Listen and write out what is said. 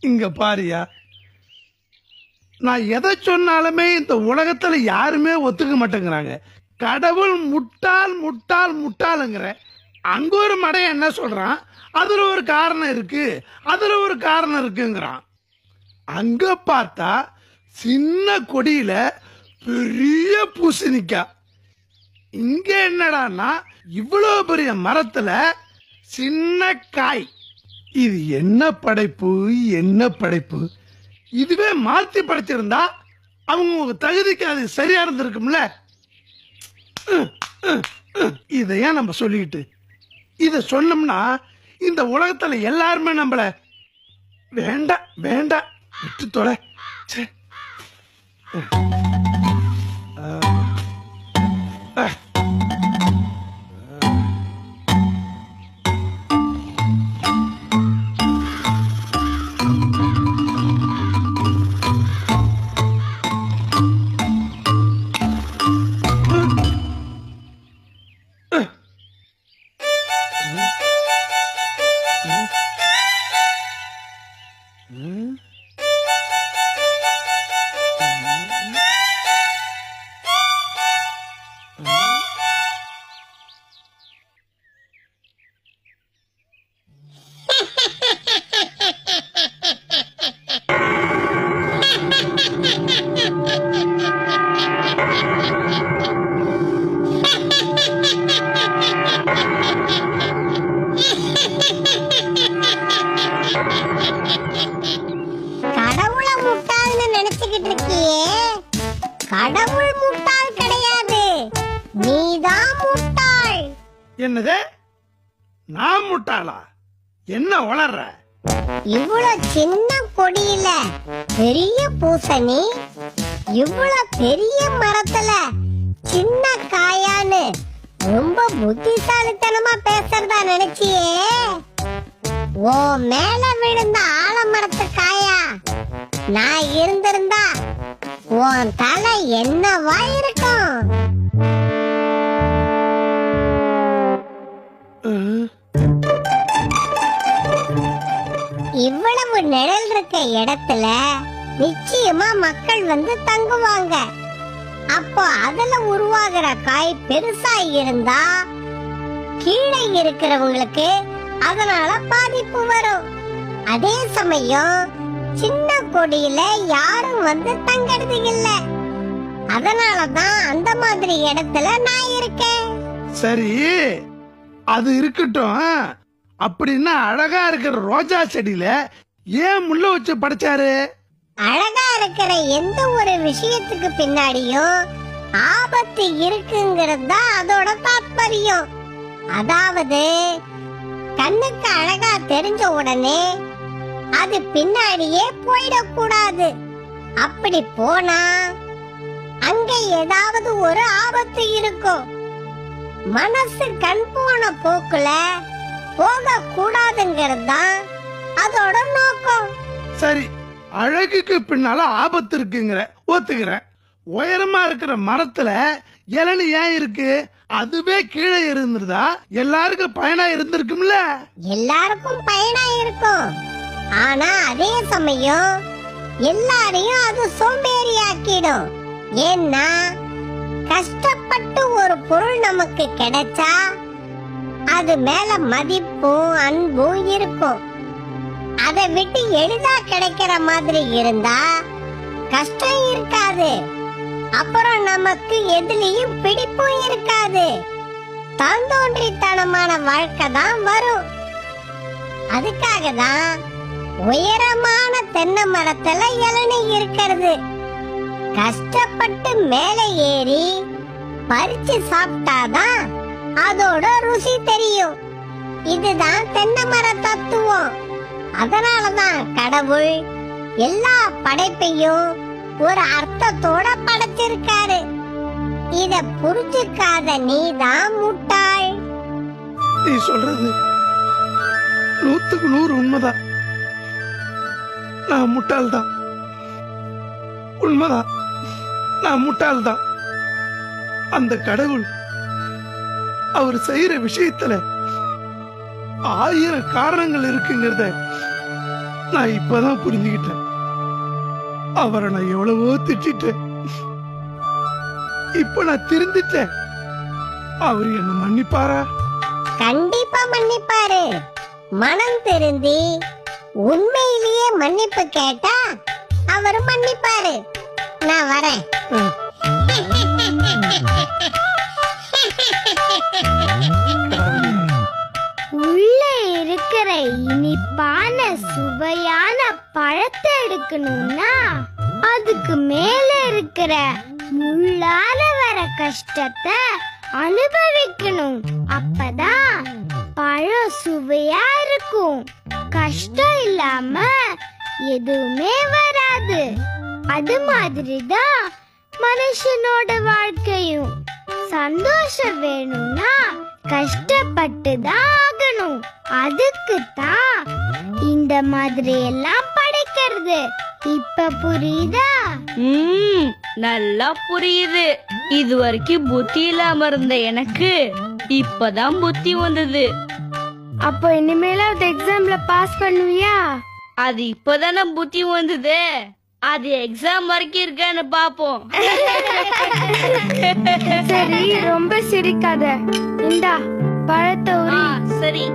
இங்க பாரியா. நான் எதை சொன்னாலுமே இந்த உலகத்துல யாருமே ஒத்துக்க மாட்டேங்கிறாங்க. கடவுள் முட்டாள் முட்டாள் முட்டாளுங்கிற. அங்க ஒரு மடை என்ன சொல்றான்? அதுல ஒரு காரணம் இருக்கு. அதுல ஒரு காரணம் இருக்குங்கிறான். அங்க பார்த்தா சின்ன கொடியில பெரிய பூசணிக்கா இங்க என்னடான்னா இவ்வளோ பெரிய மரத்துல சின்ன காய். இது என்ன படைப்பு என்ன படைப்பு? இதுவே மாத்தி படைச்சிருந்தா அவங்க தகுதிக்கு அது சரியா இருந்திருக்கும்ல? இதையா நம்ம சொல்லிக்கிட்டு இதை சொன்னோம்னா இந்த உலகத்துல எல்லாருமே நம்மள வேண்டாம் வேண்டாம் விட்டு தொலை. என்னது? நான் முட்டாளா? என்ன வளர்ற? இவ்வளவு சின்ன கொடியில பெரிய பூசணி இவ்வளவு பெரிய மரத்துல சின்ன காயான்னு ரொம்ப புத்திசாலித்தனமா பேசுறதா நினைச்சியே? ஓ மேல விழுந்த ஆலமரத்து காயா? நான் இருந்திருந்தா உன் தலை என்னவா இருக்கும்? இவ்வளவு நிழல் இருக்க இடத்துல நிச்சயமா மக்கள் வந்து தங்குவாங்க. அப்போ அதுல உருவாகிற காய் பெருசா இருந்தா கீழே இருக்கிறவங்களுக்கு அதனால பாதிப்பு வரும். அதே சமயம் சின்ன கொடியில யாரும் வந்து தங்கறது இல்ல. அதனாலதான் அந்த மாதிரி இடத்துல நான் இருக்கேன். சரி அது இருக்கட்டும் அப்படின்னா அழகா இருக்கிற ரோஜா செடியில ஏன் முள்ள வச்சு படைச்சாரு? அழகா இருக்கிற எந்த ஒரு விஷயத்துக்கு பின்னாடியும் ஆபத்து இருக்குங்கிறது தான் அதோட தாத்பரியம். அதாவது கண்ணுக்கு அழகா தெரிஞ்ச உடனே அது பின்னாடியே போயிடக்கூடாது. அப்படி போனா அங்க ஏதாவது ஒரு ஆபத்து இருக்கும். மனசு கண் போன போக்குல போக கூடாதுங்கிறது தான் அதோட நோக்கம். சரி அழகுக்கு பின்னால ஆபத்து இருக்குங்கிற ஒத்துக்கிறேன். உயரமா இருக்கிற மரத்துல இளநி ஏன் இருக்கு? அதுவே கீழே இருந்திருந்தா எல்லாருக்கும் பயனா இருந்திருக்கும்ல? எல்லாருக்கும் பயனா இருக்கும். ஆனா அதே சமயம் எல்லாரையும் அது சோம்பேறி ஆக்கிடும் ஏன்னா கஷ்டப்பட்டு ஒரு பொருள் நமக்கு கிடைச்சா அது மேல மதிப்பும் அன்பும் இருக்கும். அதை விட்டு எளிதா கிடைக்கிற மாதிரி இருந்தா கஷ்டம் இருக்காது. அப்புறம் நமக்கு எதுலயும் பிடிப்பும் இருக்காது. தந்தோன்றித்தனமான வாழ்க்கை தான் வரும். அதுக்காக தான் உயரமான தென்னை மரத்துல இளநீ இருக்கிறது. கஷ்டப்பட்டு மேலே ஏறி பறிச்சு சாப்பிட்டாதான் அதோட ருசி தெரியும். இதுதான் தென்னை மர தத்துவம். அதனாலதான் கடவுள் எல்லா படைப்பையும் ஒரு அர்த்தத்தோட படைச்சிருக்காரு. இத புரிஞ்சுக்காத நீதான் முட்டாள். நீ சொல்றது நூத்துக்கு நூறு உண்மைதான். நான் முட்டாள்தான். உண்மைதான். நான் முட்டாள்தான். அந்த கடவுள் அவர் செய்யற விஷயத்துல ஆயிரம் காரணங்கள் இருக்குங்கிறத நான் இப்பதான் புரிஞ்சுக்கிட்டேன். அவரை நான் எவ்வளவோ திட்டிட்டேன் இப்ப நான் திருந்திட்டேன். அவர் என்ன மன்னிப்பாரா? கண்டிப்பா மன்னிப்பாரு. மனம் திருந்தி உண்மையிலேயே மன்னிப்பு கேட்டா அவர் மன்னிப்பாரு. நான் வரேன். சுவையான பழத்தை எடுக்கணும்னா அதுக்கு மேல இருக்கிற முள்ளால வர கஷ்டத்தை அனுபவிக்கணும். அப்பதான் பழம் சுவையா இருக்கும். கஷ்டம் இல்லாம எதுவுமே வராது. அது மாதிரிதான் மனுஷனோட வாழ்க்கையும். சந்தோஷம் வேணும்னா கஷ்டப்பட்டு தான் ஆகணும். அதுக்கு மாதிரி எல்லாம் படைக்கிறது. இப்ப புரியுதா? ம் நல்லா புரியுது. இது வரைக்கும் புத்தி இல்லாம இருந்த எனக்கு இப்பதான் புத்தி வந்தது. அப்போ இனிமேலாவது எக்ஸாம்ல பாஸ் பண்ணுவியா? அது இப்பதானே புத்தி வந்தது. அது எக்ஸாம் வரைக்கும் இருக்கான்னு பாப்போம். சரி ரொம்ப சிரிக்காத. இந்தா பழத்தை சரி.